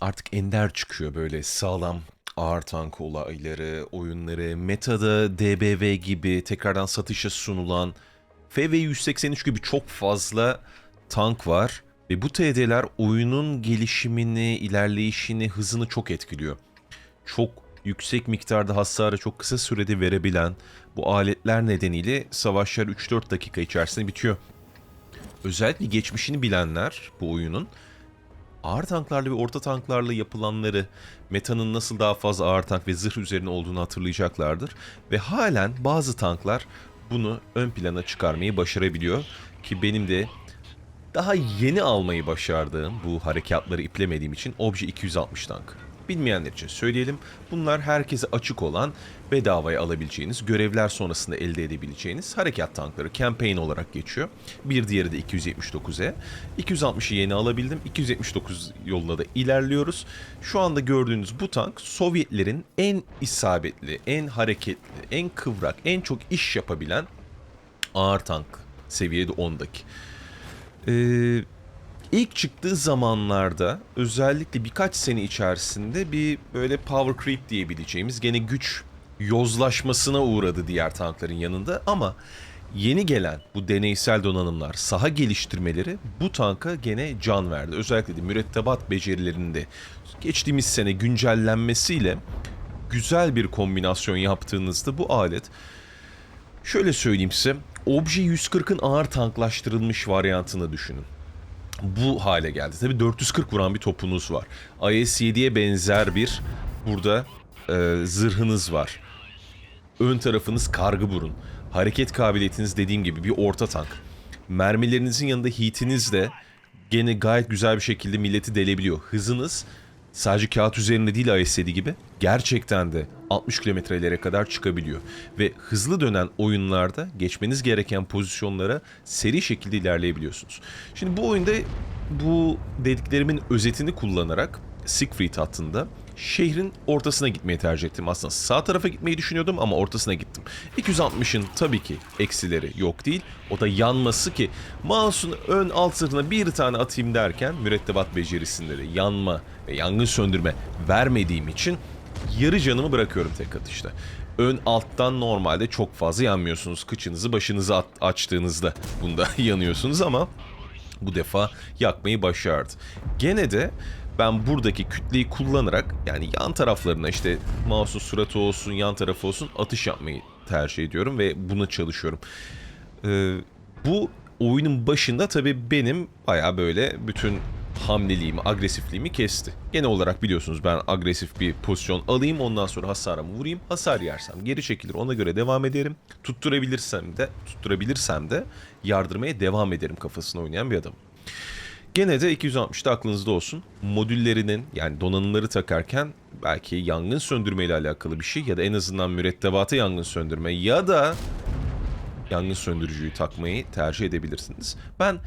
artık ender çıkıyor böyle sağlam ağır tank olayları, oyunları, metada DBV gibi tekrardan satışa sunulan FV183 gibi çok fazla tank var ve bu TD'ler oyunun gelişimini, ilerleyişini, hızını çok etkiliyor. Çok yüksek miktarda hasarı çok kısa sürede verebilen bu aletler nedeniyle savaşlar 3-4 dakika içerisinde bitiyor. Özellikle geçmişini bilenler bu oyunun ağır tanklarla ve orta tanklarla yapılanları, metanın nasıl daha fazla ağır tank ve zırh üzerine olduğunu hatırlayacaklardır. Ve halen bazı tanklar bunu ön plana çıkarmayı başarabiliyor. Ki benim de daha yeni almayı başardığım bu harekatları iplemediğim için Obje 260 tank. Bilmeyenler için söyleyelim. Bunlar herkese açık olan, bedavaya alabileceğiniz, görevler sonrasında elde edebileceğiniz harekat tankları. Campaign olarak geçiyor. Bir diğeri de 279E. 260'ı yeni alabildim. 279 yoluna da ilerliyoruz. Şu anda gördüğünüz bu tank Sovyetlerin en isabetli, en hareketli, en kıvrak, en çok iş yapabilen ağır tank seviyede 10'daki. Ee, ilk çıktığı zamanlarda özellikle birkaç sene içerisinde bir böyle power creep diyebileceğimiz gene güç yozlaşmasına uğradı diğer tankların yanında ama yeni gelen bu deneysel donanımlar, saha geliştirmeleri bu tanka gene can verdi. Özellikle de mürettebat becerilerinde geçtiğimiz sene güncellenmesiyle güzel bir kombinasyon yaptığınızda bu alet Şöyle söyleyeyim size. Obje 140'ın ağır tanklaştırılmış varyantını düşünün. Bu hale geldi. Tabi 440 vuran bir topunuz var. IS-7'ye benzer bir burada e, zırhınız var. Ön tarafınız kargı burun. Hareket kabiliyetiniz dediğim gibi bir orta tank. Mermilerinizin yanında hitiniz de gene gayet güzel bir şekilde milleti delebiliyor. Hızınız sadece kağıt üzerinde değil IS-7 gibi gerçekten de 60 kilometrelere kadar çıkabiliyor. Ve hızlı dönen oyunlarda geçmeniz gereken pozisyonlara seri şekilde ilerleyebiliyorsunuz. Şimdi bu oyunda bu dediklerimin özetini kullanarak Siegfried hattında şehrin ortasına gitmeyi tercih ettim. Aslında sağ tarafa gitmeyi düşünüyordum ama ortasına gittim. 260'ın tabii ki eksileri yok değil. O da yanması ki mouse'un ön alt zırhına bir tane atayım derken mürettebat becerisinde de yanma ve yangın söndürme vermediğim için yarı canımı bırakıyorum tek atışta. Ön alttan normalde çok fazla yanmıyorsunuz. Kıçınızı başınızı açtığınızda bunda yanıyorsunuz ama bu defa yakmayı başardı. Gene de ben buradaki kütleyi kullanarak yani yan taraflarına işte mouse'un suratı olsun yan tarafı olsun atış yapmayı tercih ediyorum ve buna çalışıyorum. Ee, bu oyunun başında tabii benim baya böyle bütün hamleliğimi, agresifliğimi kesti. Genel olarak biliyorsunuz ben agresif bir pozisyon alayım ondan sonra hasarımı vurayım. Hasar yersem geri çekilir ona göre devam ederim. Tutturabilirsem de tutturabilirsem de yardırmaya devam ederim kafasına oynayan bir adam. Gene de 260'da aklınızda olsun. Modüllerinin yani donanımları takarken belki yangın söndürme ile alakalı bir şey ya da en azından mürettebatı yangın söndürme ya da yangın söndürücüyü takmayı tercih edebilirsiniz. Ben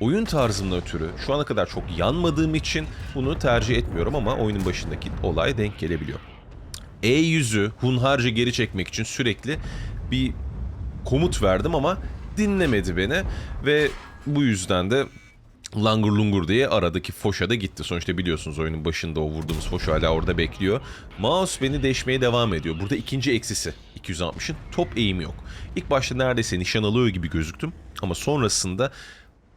oyun tarzımdan ötürü şu ana kadar çok yanmadığım için bunu tercih etmiyorum ama oyunun başındaki olay denk gelebiliyor. E100'ü hunharca geri çekmek için sürekli bir komut verdim ama dinlemedi beni ve bu yüzden de langur lungur diye aradaki foşa da gitti. Sonuçta biliyorsunuz oyunun başında o vurduğumuz foş hala orada bekliyor. Mouse beni deşmeye devam ediyor. Burada ikinci eksisi 260'ın top eğimi yok. İlk başta neredeyse nişan alıyor gibi gözüktüm ama sonrasında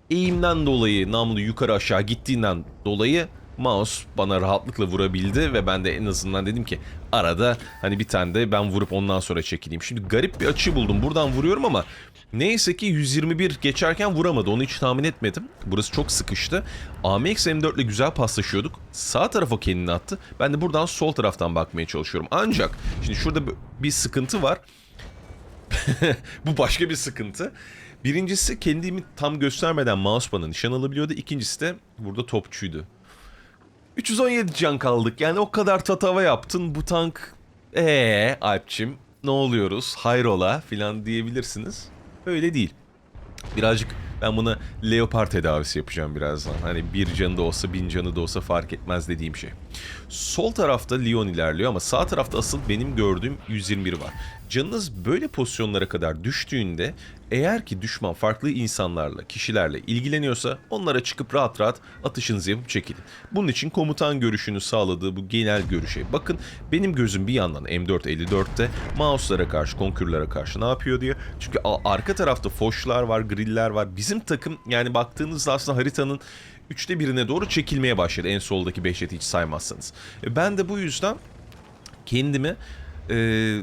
eğimden dolayı namlu yukarı aşağı gittiğinden dolayı mouse bana rahatlıkla vurabildi ve ben de en azından dedim ki arada hani bir tane de ben vurup ondan sonra çekileyim. Şimdi garip bir açı buldum. Buradan vuruyorum ama neyse ki 121 geçerken vuramadı. Onu hiç tahmin etmedim. Burası çok sıkıştı. AMX M4 ile güzel paslaşıyorduk. Sağ tarafa kendini attı. Ben de buradan sol taraftan bakmaya çalışıyorum. Ancak şimdi şurada bir sıkıntı var. Bu başka bir sıkıntı. Birincisi kendimi tam göstermeden mouse bana nişan alabiliyordu. İkincisi de burada topçuydu. 317 can kaldık. Yani o kadar tatava yaptın. Bu tank ee Alpçim ne oluyoruz? Hayrola filan diyebilirsiniz. Öyle değil. Birazcık ben buna leopar tedavisi yapacağım birazdan. Hani bir canı da olsa bin canı da olsa fark etmez dediğim şey. Sol tarafta Leon ilerliyor ama sağ tarafta asıl benim gördüğüm 121 var. Canınız böyle pozisyonlara kadar düştüğünde Eğer ki düşman farklı insanlarla, kişilerle ilgileniyorsa onlara çıkıp rahat rahat atışınızı yapıp çekilin. Bunun için komutan görüşünü sağladığı bu genel görüşe bakın. Benim gözüm bir yandan M454'te mouse'lara karşı, konkürlere karşı ne yapıyor diye. Çünkü arka tarafta foşlar var, griller var. Bizim takım yani baktığınızda aslında haritanın üçte birine doğru çekilmeye başladı en soldaki Behçet'i hiç saymazsanız. E, Ben de bu yüzden kendimi e,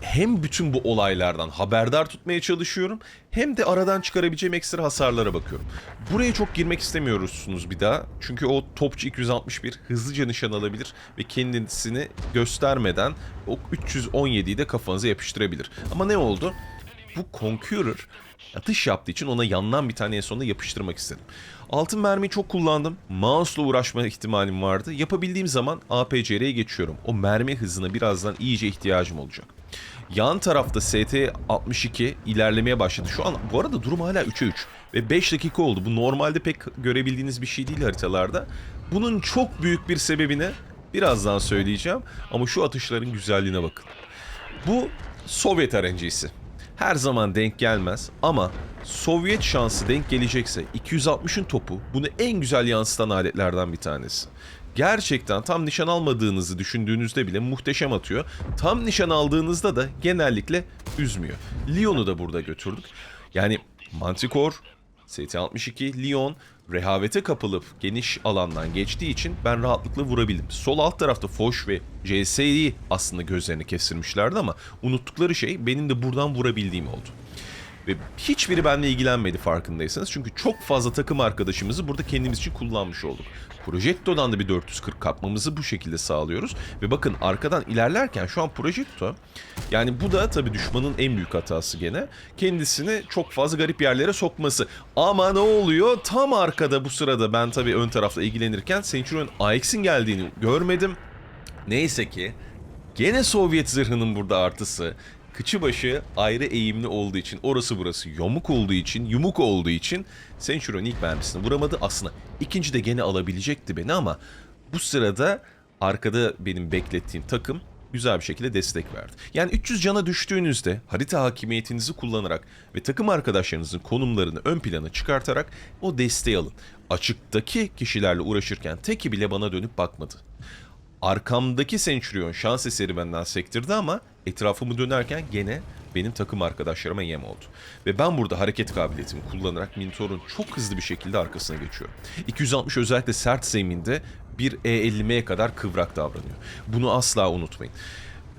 hem bütün bu olaylardan haberdar tutmaya çalışıyorum hem de aradan çıkarabileceğim ekstra hasarlara bakıyorum. Buraya çok girmek istemiyorsunuz bir daha. Çünkü o topçu 261 hızlıca nişan alabilir ve kendisini göstermeden o 317'yi de kafanıza yapıştırabilir. Ama ne oldu? Bu Conqueror atış yaptığı için ona yandan bir tane en sonunda yapıştırmak istedim. Altın mermiyi çok kullandım. Mouse'la uğraşma ihtimalim vardı. Yapabildiğim zaman APCR'ye geçiyorum. O mermi hızına birazdan iyice ihtiyacım olacak. Yan tarafta ST-62 ilerlemeye başladı. Şu an bu arada durum hala 3'e 3 ve 5 dakika oldu. Bu normalde pek görebildiğiniz bir şey değil haritalarda. Bunun çok büyük bir sebebini birazdan söyleyeceğim ama şu atışların güzelliğine bakın. Bu Sovyet RNG'si. Her zaman denk gelmez ama Sovyet şansı denk gelecekse 260'ın topu bunu en güzel yansıtan aletlerden bir tanesi. Gerçekten tam nişan almadığınızı düşündüğünüzde bile muhteşem atıyor. Tam nişan aldığınızda da genellikle üzmüyor. Lyon'u da burada götürdük. Yani Manticore, ST-62, Lyon rehavete kapılıp geniş alandan geçtiği için ben rahatlıkla vurabildim. Sol alt tarafta Foch ve CS'yi aslında gözlerini kestirmişlerdi ama unuttukları şey benim de buradan vurabildiğim oldu. Ve hiçbiri benimle ilgilenmedi farkındaysanız. Çünkü çok fazla takım arkadaşımızı burada kendimiz için kullanmış olduk. Projecto'dan da bir 440 kapmamızı bu şekilde sağlıyoruz. Ve bakın arkadan ilerlerken şu an Projecto yani bu da tabii düşmanın en büyük hatası gene. Kendisini çok fazla garip yerlere sokması. Ama ne oluyor? Tam arkada bu sırada ben tabii ön tarafla ilgilenirken Centurion AX'in geldiğini görmedim. Neyse ki gene Sovyet zırhının burada artısı kıçı başı ayrı eğimli olduğu için orası burası yamuk olduğu için yumuk olduğu için Centurion ilk mermisini vuramadı. Aslında ikinci de gene alabilecekti beni ama bu sırada arkada benim beklettiğim takım güzel bir şekilde destek verdi. Yani 300 cana düştüğünüzde harita hakimiyetinizi kullanarak ve takım arkadaşlarınızın konumlarını ön plana çıkartarak o desteği alın. Açıktaki kişilerle uğraşırken teki bile bana dönüp bakmadı. Arkamdaki Centurion şans eseri benden sektirdi ama etrafımı dönerken gene benim takım arkadaşlarıma yem oldu. Ve ben burada hareket kabiliyetimi kullanarak Minotaur'un çok hızlı bir şekilde arkasına geçiyorum. 260 özellikle sert zeminde bir E50M'ye kadar kıvrak davranıyor. Bunu asla unutmayın.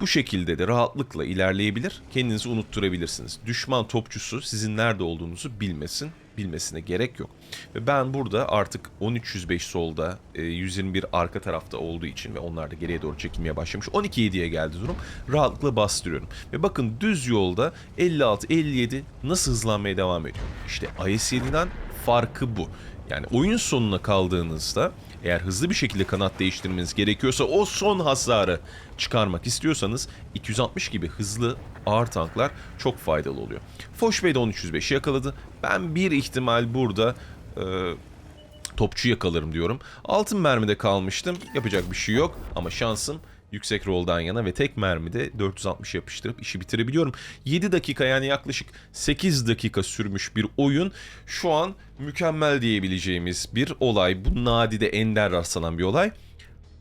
Bu şekilde de rahatlıkla ilerleyebilir, kendinizi unutturabilirsiniz. Düşman topçusu sizin nerede olduğunuzu bilmesin, bilmesine gerek yok. Ve ben burada artık 1305 solda, e, 121 arka tarafta olduğu için ve onlar da geriye doğru çekilmeye başlamış. 12-7'ye geldi durum. Rahatlıkla bastırıyorum. Ve bakın düz yolda 56-57 nasıl hızlanmaya devam ediyor. İşte IS-7'den farkı bu. Yani oyun sonuna kaldığınızda eğer hızlı bir şekilde kanat değiştirmeniz gerekiyorsa o son hasarı çıkarmak istiyorsanız 260 gibi hızlı ağır tanklar çok faydalı oluyor. Foch Bey de 1305'i yakaladı. Ben bir ihtimal burada e, topçu yakalarım diyorum. Altın mermide kalmıştım. Yapacak bir şey yok ama şansım yüksek roldan yana ve tek mermide 460 yapıştırıp işi bitirebiliyorum. 7 dakika yani yaklaşık 8 dakika sürmüş bir oyun şu an mükemmel diyebileceğimiz bir olay. Bu nadide ender rastlanan bir olay.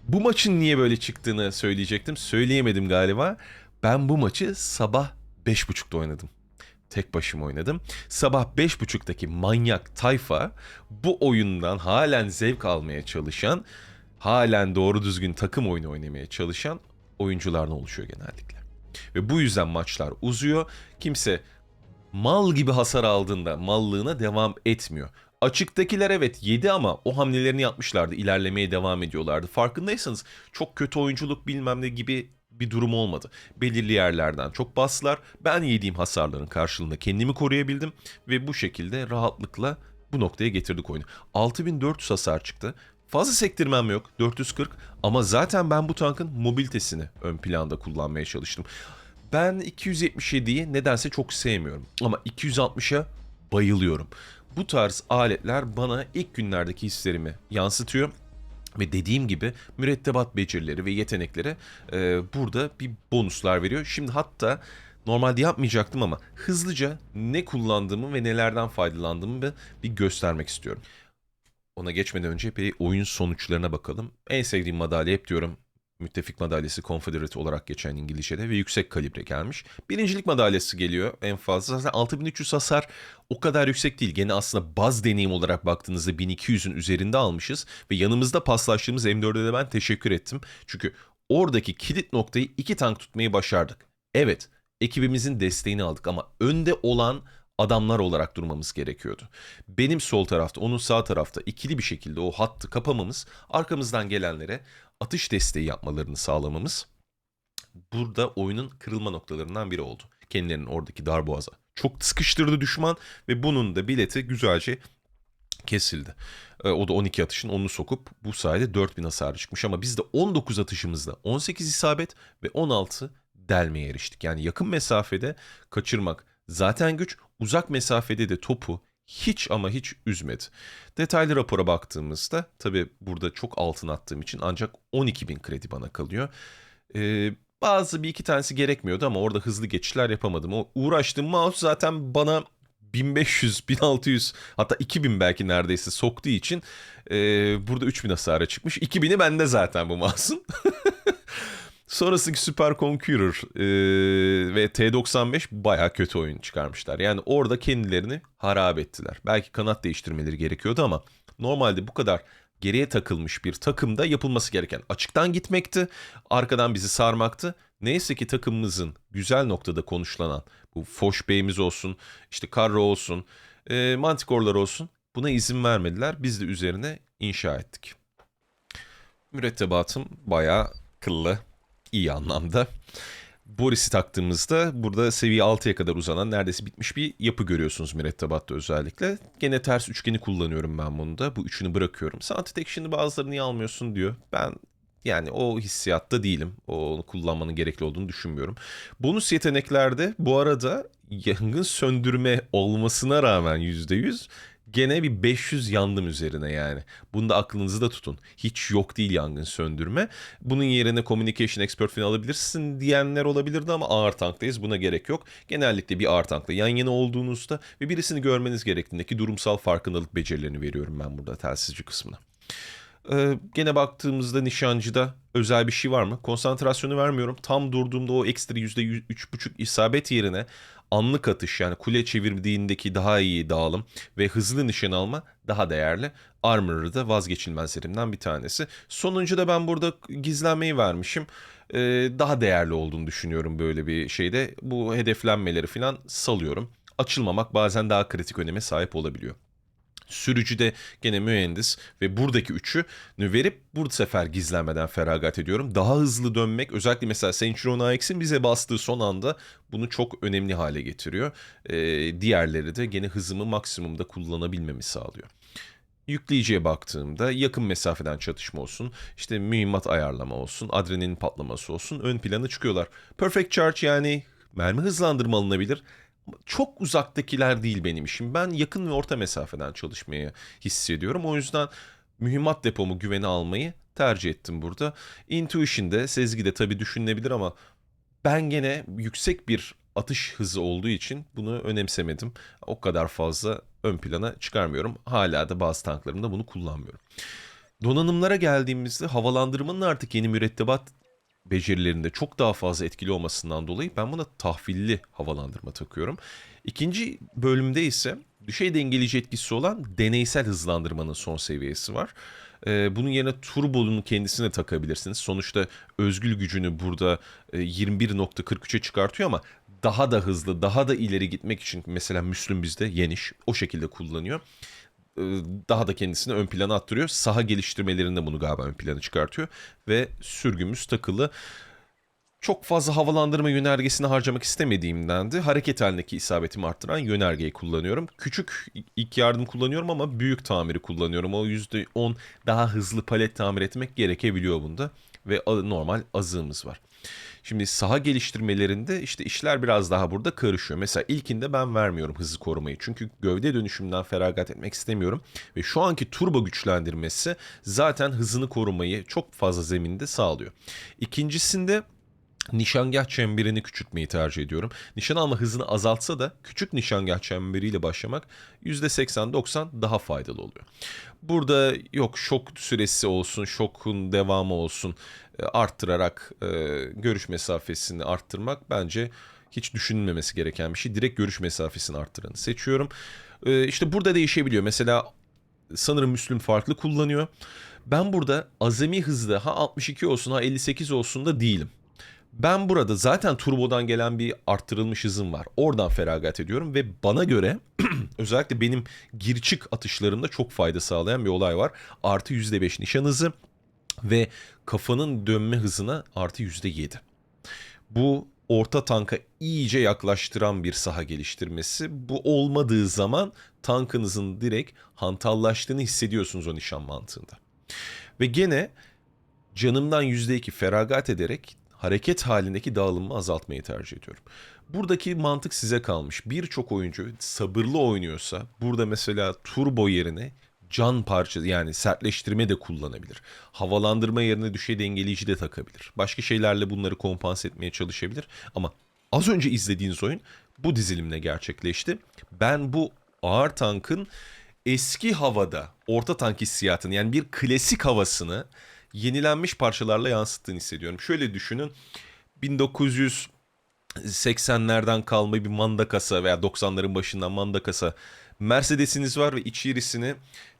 Bu maçın niye böyle çıktığını söyleyecektim. Söyleyemedim galiba. Ben bu maçı sabah 5.30'da oynadım. Tek başıma oynadım. Sabah 5.30'daki manyak tayfa bu oyundan halen zevk almaya çalışan, halen doğru düzgün takım oyunu oynamaya çalışan oyunculardan oluşuyor genellikle. Ve bu yüzden maçlar uzuyor. Kimse mal gibi hasar aldığında mallığına devam etmiyor. Açıktakiler evet yedi ama o hamlelerini yapmışlardı. ilerlemeye devam ediyorlardı. Farkındaysanız çok kötü oyunculuk bilmem ne gibi bir durum olmadı. Belirli yerlerden çok bastılar. Ben yediğim hasarların karşılığında kendimi koruyabildim ve bu şekilde rahatlıkla bu noktaya getirdik oyunu. 6400 hasar çıktı. Fazla sektirmem yok 440 ama zaten ben bu tankın mobilitesini ön planda kullanmaya çalıştım. Ben 277'yi nedense çok sevmiyorum ama 260'a bayılıyorum. Bu tarz aletler bana ilk günlerdeki hislerimi yansıtıyor. Ve dediğim gibi mürettebat becerileri ve yetenekleri e, burada bir bonuslar veriyor. Şimdi hatta Normalde yapmayacaktım ama hızlıca ne kullandığımı ve nelerden faydalandığımı bir göstermek istiyorum. Ona geçmeden önce bir oyun sonuçlarına bakalım. En sevdiğim madalya hep diyorum müttefik madalyası Confederate olarak geçen İngilizce'de ve yüksek kalibre gelmiş. Birincilik madalyası geliyor en fazla. Zaten 6300 hasar o kadar yüksek değil. Gene aslında baz deneyim olarak baktığınızda 1200'ün üzerinde almışız. Ve yanımızda paslaştığımız M4'e de ben teşekkür ettim. Çünkü oradaki kilit noktayı iki tank tutmayı başardık. Evet ekibimizin desteğini aldık ama önde olan adamlar olarak durmamız gerekiyordu. Benim sol tarafta, onun sağ tarafta ikili bir şekilde o hattı kapamamız, arkamızdan gelenlere atış desteği yapmalarını sağlamamız burada oyunun kırılma noktalarından biri oldu. Kendilerinin oradaki darboğaza çok sıkıştırdı düşman ve bunun da bileti güzelce kesildi. Ee, O da 12 atışın 10'unu sokup bu sayede 4000 hasar çıkmış ama biz de 19 atışımızda 18 isabet ve 16 delmeye eriştik. Yani yakın mesafede kaçırmak zaten güç, uzak mesafede de topu hiç ama hiç üzmedi. Detaylı rapora baktığımızda tabi burada çok altın attığım için ancak 12.000 kredi bana kalıyor. Ee, bazı bir iki tanesi gerekmiyordu ama orada hızlı geçişler yapamadım. O uğraştığım mouse zaten bana 1500, 1600 hatta 2000 belki neredeyse soktuğu için e, burada 3000 hasara çıkmış. 2000'i bende zaten bu mouse'un. Sonrasındaki Super Conqueror e, ve T95 baya kötü oyun çıkarmışlar. Yani orada kendilerini harap ettiler. Belki kanat değiştirmeleri gerekiyordu ama normalde bu kadar geriye takılmış bir takımda yapılması gereken açıktan gitmekti. Arkadan bizi sarmaktı. Neyse ki takımımızın güzel noktada konuşlanan bu Foş Bey'imiz olsun, işte Karro olsun, e, Manticore'lar olsun buna izin vermediler. Biz de üzerine inşa ettik. Mürettebatım bayağı kıllı, iyi anlamda. Boris'i taktığımızda burada seviye 6'ya kadar uzanan neredeyse bitmiş bir yapı görüyorsunuz mürettebatta özellikle. Gene ters üçgeni kullanıyorum ben bunu da. Bu üçünü bırakıyorum. Sound Detection'ı bazıları niye almıyorsun diyor. Ben yani o hissiyatta değilim. Onu kullanmanın gerekli olduğunu düşünmüyorum. Bonus yeteneklerde bu arada yangın söndürme olmasına rağmen %100 gene bir 500 yandım üzerine yani. Bunu da aklınızda tutun. Hiç yok değil yangın söndürme. Bunun yerine Communication Expert falan alabilirsin diyenler olabilirdi ama ağır tanktayız. Buna gerek yok. Genellikle bir ağır tankla yan yana olduğunuzda ve birisini görmeniz gerektiğindeki durumsal farkındalık becerilerini veriyorum ben burada telsizci kısmına. Ee, gene baktığımızda nişancıda özel bir şey var mı? Konsantrasyonu vermiyorum. Tam durduğumda o ekstra %3,5 isabet yerine anlık atış yani kule çevirdiğindeki daha iyi dağılım ve hızlı nişan alma daha değerli. Armor'ı da vazgeçilmezlerimden bir tanesi. Sonuncu da ben burada gizlenmeyi vermişim. Ee, daha değerli olduğunu düşünüyorum böyle bir şeyde. Bu hedeflenmeleri falan salıyorum. Açılmamak bazen daha kritik öneme sahip olabiliyor. Sürücüde gene mühendis ve buradaki üçü verip bu sefer gizlenmeden feragat ediyorum. Daha hızlı dönmek özellikle mesela Centurion AX'in bize bastığı son anda bunu çok önemli hale getiriyor. Ee, diğerleri de gene hızımı maksimumda kullanabilmemi sağlıyor. Yükleyiciye baktığımda yakın mesafeden çatışma olsun, işte mühimmat ayarlama olsun, adrenalin patlaması olsun ön plana çıkıyorlar. Perfect Charge yani mermi hızlandırma alınabilir çok uzaktakiler değil benim işim. Ben yakın ve orta mesafeden çalışmayı hissediyorum. O yüzden mühimmat depomu güvene almayı tercih ettim burada. Intuition'de, sezgide tabii düşünülebilir ama ben gene yüksek bir atış hızı olduğu için bunu önemsemedim. O kadar fazla ön plana çıkarmıyorum. Hala da bazı tanklarımda bunu kullanmıyorum. Donanımlara geldiğimizde havalandırmanın artık yeni mürettebat becerilerinde çok daha fazla etkili olmasından dolayı ben buna tahvilli havalandırma takıyorum. İkinci bölümde ise düşey dengeleyici etkisi olan deneysel hızlandırmanın son seviyesi var. Ee, bunun yerine turbonun kendisine takabilirsiniz. Sonuçta özgül gücünü burada e, 21.43'e çıkartıyor ama daha da hızlı, daha da ileri gitmek için mesela Müslüm bizde yeniş o şekilde kullanıyor daha da kendisini ön plana attırıyor. Saha geliştirmelerinde bunu galiba ön plana çıkartıyor. Ve sürgümüz takılı. Çok fazla havalandırma yönergesini harcamak istemediğimden de hareket halindeki isabetimi arttıran yönergeyi kullanıyorum. Küçük ilk yardım kullanıyorum ama büyük tamiri kullanıyorum. O %10 daha hızlı palet tamir etmek gerekebiliyor bunda. Ve normal azığımız var. Şimdi saha geliştirmelerinde işte işler biraz daha burada karışıyor. Mesela ilkinde ben vermiyorum hızı korumayı. Çünkü gövde dönüşümden feragat etmek istemiyorum. Ve şu anki turbo güçlendirmesi zaten hızını korumayı çok fazla zeminde sağlıyor. İkincisinde nişangah çemberini küçültmeyi tercih ediyorum. Nişan alma hızını azaltsa da küçük nişangah çemberiyle başlamak %80-90 daha faydalı oluyor. Burada yok şok süresi olsun, şokun devamı olsun arttırarak e, görüş mesafesini arttırmak bence hiç düşünülmemesi gereken bir şey. Direkt görüş mesafesini arttıranı seçiyorum. E, işte burada değişebiliyor. Mesela sanırım Müslüm farklı kullanıyor. Ben burada azami hızda ha 62 olsun ha 58 olsun da değilim. Ben burada zaten turbodan gelen bir arttırılmış hızım var. Oradan feragat ediyorum ve bana göre özellikle benim gir çık atışlarımda çok fayda sağlayan bir olay var. Artı %5 nişan hızı ve kafanın dönme hızına artı %7. Bu orta tanka iyice yaklaştıran bir saha geliştirmesi. Bu olmadığı zaman tankınızın direkt hantallaştığını hissediyorsunuz o nişan mantığında. Ve gene canımdan %2 feragat ederek hareket halindeki dağılımı azaltmayı tercih ediyorum. Buradaki mantık size kalmış. Birçok oyuncu sabırlı oynuyorsa burada mesela turbo yerine can parçası yani sertleştirme de kullanabilir. Havalandırma yerine düşey dengeleyici de takabilir. Başka şeylerle bunları kompanse etmeye çalışabilir. Ama az önce izlediğiniz oyun bu dizilimle gerçekleşti. Ben bu ağır tankın eski havada orta tank hissiyatını yani bir klasik havasını yenilenmiş parçalarla yansıttığını hissediyorum. Şöyle düşünün 1980'lerden kalma bir manda kasa veya 90'ların başından manda kasa Mercedes'iniz var ve içerisini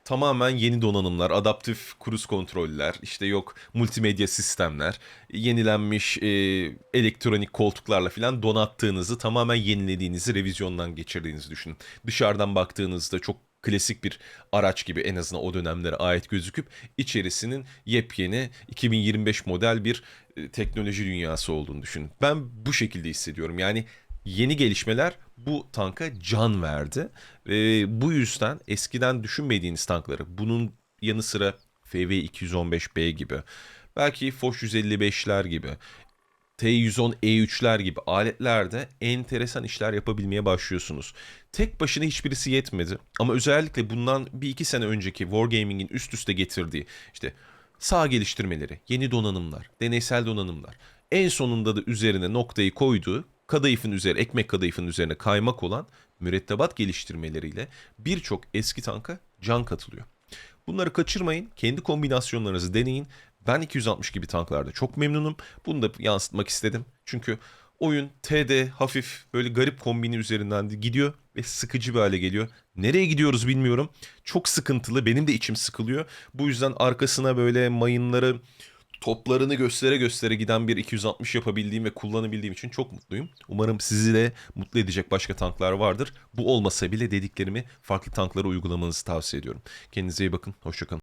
tamamen yeni donanımlar, adaptif kruz kontroller, işte yok multimedya sistemler, yenilenmiş e, elektronik koltuklarla falan donattığınızı, tamamen yenilediğinizi, revizyondan geçirdiğinizi düşünün. Dışarıdan baktığınızda çok klasik bir araç gibi en azından o dönemlere ait gözüküp içerisinin yepyeni 2025 model bir e, teknoloji dünyası olduğunu düşünün. Ben bu şekilde hissediyorum. Yani yeni gelişmeler bu tanka can verdi. Ve bu yüzden eskiden düşünmediğiniz tankları bunun yanı sıra FV215B gibi belki Foch 155'ler gibi T110 E3'ler gibi aletlerde enteresan işler yapabilmeye başlıyorsunuz. Tek başına hiçbirisi yetmedi ama özellikle bundan bir iki sene önceki Wargaming'in üst üste getirdiği işte sağ geliştirmeleri, yeni donanımlar, deneysel donanımlar en sonunda da üzerine noktayı koyduğu kadayıfın üzeri, ekmek kadayıfın üzerine kaymak olan mürettebat geliştirmeleriyle birçok eski tanka can katılıyor. Bunları kaçırmayın, kendi kombinasyonlarınızı deneyin. Ben 260 gibi tanklarda çok memnunum. Bunu da yansıtmak istedim. Çünkü oyun TD hafif böyle garip kombini üzerinden de gidiyor ve sıkıcı bir hale geliyor. Nereye gidiyoruz bilmiyorum. Çok sıkıntılı. Benim de içim sıkılıyor. Bu yüzden arkasına böyle mayınları toplarını göstere göstere giden bir 260 yapabildiğim ve kullanabildiğim için çok mutluyum. Umarım sizi de mutlu edecek başka tanklar vardır. Bu olmasa bile dediklerimi farklı tanklara uygulamanızı tavsiye ediyorum. Kendinize iyi bakın. Hoşçakalın.